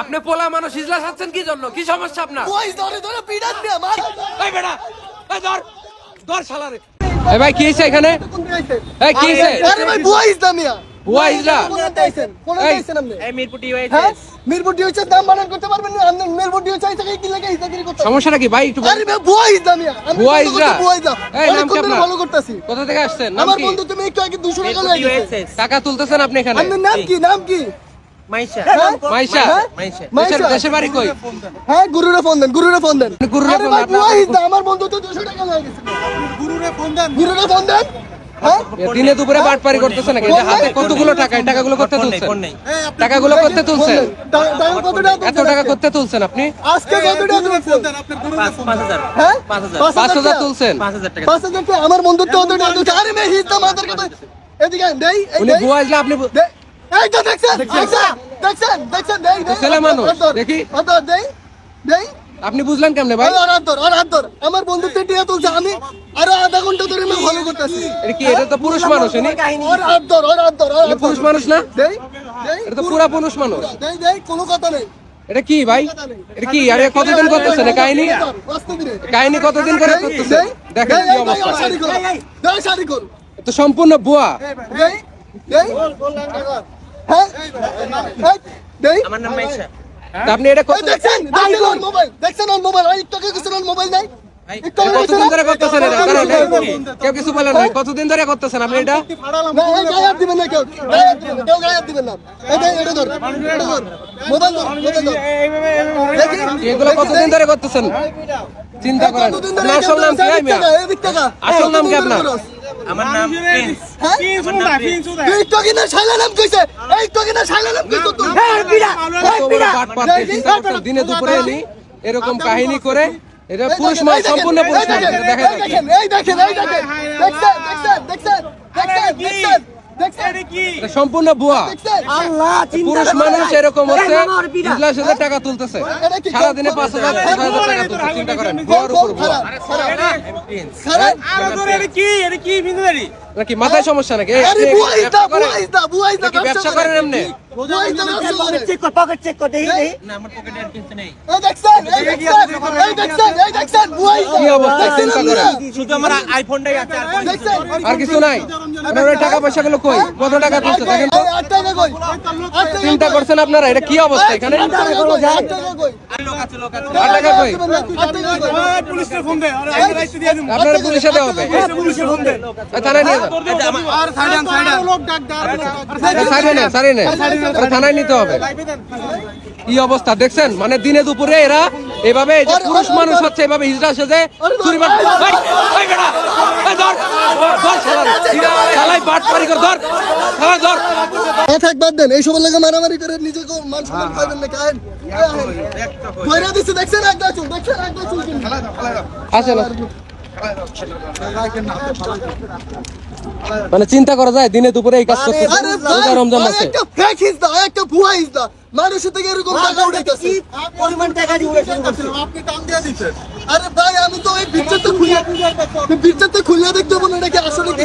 আপনি পোলা মানুষ ইজলা খাচ্ছেন কি জন্য? কি সমস্যা আপনার? ওই ধরে ধরে পিটান দিয়ে মার। এই বেটা এই ধর ধর শালারে। এই ভাই কি হইছে এখানে? কোন দিকে আইছেন? এই কি হইছে? আরে ভাই বুয়া ইসলামিয়া বুয়া ইজলা কোন আইছেন কোন এই। আইছেন আপনি? এই মিরপুর হ্যাঁ? টিওয়াইএস মিরপুর ডিউ হচ্ছে দাম বানান করতে পারবেন না। আপনি মিরপুর ডিউ চাইছে কি লাগে ইসলামি করতে? সমস্যাটা কি? ভাই একটু আরে ভাই বুয়া ইসলামিয়া আমি বুয়া ইসলাম? বুয়া ইসলাম এই, নাম কি আপনার? ভালো করতেছি। কোথা থেকে আসছেন? নাম কি? আমার বন্ধু তুমি একটু আগে 200 টাকা লয়ে টাকা তুলতেছেন আপনি এখানে? আপনার নাম কি? নাম কি? হ্যাঁ? মাইশা? মাইশা। মাইশা? দেশের- দেশের বাড়ি কই? গুরুরে ফোন দেন গুরুরে ফোন দেন। গুরুরে আরে ফোন ভাই দেন, বুয়া আপনার- ইসলাম আমার বন্ধু তো 200 টাকা লয়ে গুরুরে ফোন দেন। গুরুরে ফোন দেন? হ্যাঁ? দিনে দুপুরে বাটপারি করতেছেন নাকি? হাতে কতগুলো টাকা টাকাগুলো করতে তুলছেন? টাকাগুলো করতে তুলছেন? টা- টাকা কত টাকা এত টাকা করতে তুলছেন আপনি? আজকে কত টাকা তুলছেন পাঁচ হাজার। হ্যাঁ? পাঁচ? তুলছেন? পাঁচ হাজার আমার বন্ধুত্ব কত টাকা তুলছে। আরে কথা এদিকে আন, উনি বুয়া আপনি এই তো দেখছেন দেখছেন দেখছেন দেখছেন দেই দেই ছেলে মানুষ, দেখি। কত দেই দেই আপনি বুঝলেন কেমনে ভাই ওর ওর। আমার বন্ধুত্ব টিয়া তুলছে আমি আরও আধা ঘণ্টা ধরে আমি ফলো করতেছি এটা কি এটা তো পুরুষ মানুষ ওর ওর ওর পুরুষ মানুষ না দেই দেই এটা তো পুরা পুরুষ মানুষ দেই দেই কোনো কথা নেই এটা কি ভাই এটা কি আরে কতদিন করতেছেন কাহিনী কাহিনী কতদিন করে করতেছেন দেখেন কি অবস্থা তো সম্পূর্ণ বুয়া হ্যাঁ? আমার নাম মাইশা। আপনি এটা কত- দেখছেন? দেখছেন? মোবাইল। দেখছেন মোবাইল? কিছু নাই? কতদিন ধরে করতেছেন এটা? কেউ কিছু বলে নাই কতদিন ধরে করতেছেন আপনি এটা? না, এই গায়ে দিবেন না কেউ। দিবেন কেউ গায়ে দিবেন না। এই এটা ধর, এটা ধর। মোবাইল ধর, মোবাইল ধর। এগুলো কতদিন ধরে করতেছেন? চিন্তা করেন। নাম কি। আসল নাম কি আপনার? আমার নাম তুই হ্যাঁ? তো কিনা শালা নাম কইছে, এই তো কিনা শালা নাম কইছে তুই বিড়া এই বিড়া দিনে দুপুরে এলি এরকম কাহিনী করে এটা পুরুষ মানুষ সম্পূর্ণ পুরুষ মানুষ দেখেন, এই দেখেন, এই দেখেন, এই দেখেন। দেখছেন, দেখছেন, দেখছেন, দেখছেন, দেখছেন, দেখছেন, এটা সম্পূর্ণ। পুরুষ মানুষ এরকম হচ্ছে ইজলাস হাজার টাকা তুলতেছে। সারাদিনে পাঁচ হাজার ছয় হাজার টাকা তুলছে চিন্তা করেন। বুয়ার উপর বুয়া প্রিন্স খারাপ। নাকি মাথায় সমস্যা নাকি ব্যবসা করেন? এমনি আর কিছু নেই টাকা পয়সা গুলো কই কত টাকা তুলছে দেখেন চিন্তা করছেন আপনারা এটা কি অবস্থা এখানে? আপনার পুলিশে দেওয়া হবে থানায় নিয়ে আচ্ছা, সাইডে থানায় নিতে হবে। কি অবস্থা দেখছেন? মানে দিনে দুপুরে এরা এভাবে যে পুরুষ মানুষ হচ্ছে এভাবে হিজড়া সেজে চুরি বাট এই, এই বেটা, এই ধর, ধর শালার, শালাই বাট পারি কর ধর। শালা ধর। না থাক বাদ দেন। এইসব লাগে মারামারি করে নিজেকে মান মানে চিন্তা করা যায় দিনে দুপুরে এই কাজ করতে রমজান মাসে। একটা ফেক একটা ভুয়া মানুষের থেকে এরকম টাকা উঠাইতেছে? আরে ভাই আমি তো ওই পিকচারটা খুলে পিকচারটা খুলে দেখতে বলে নাকি আসলে কি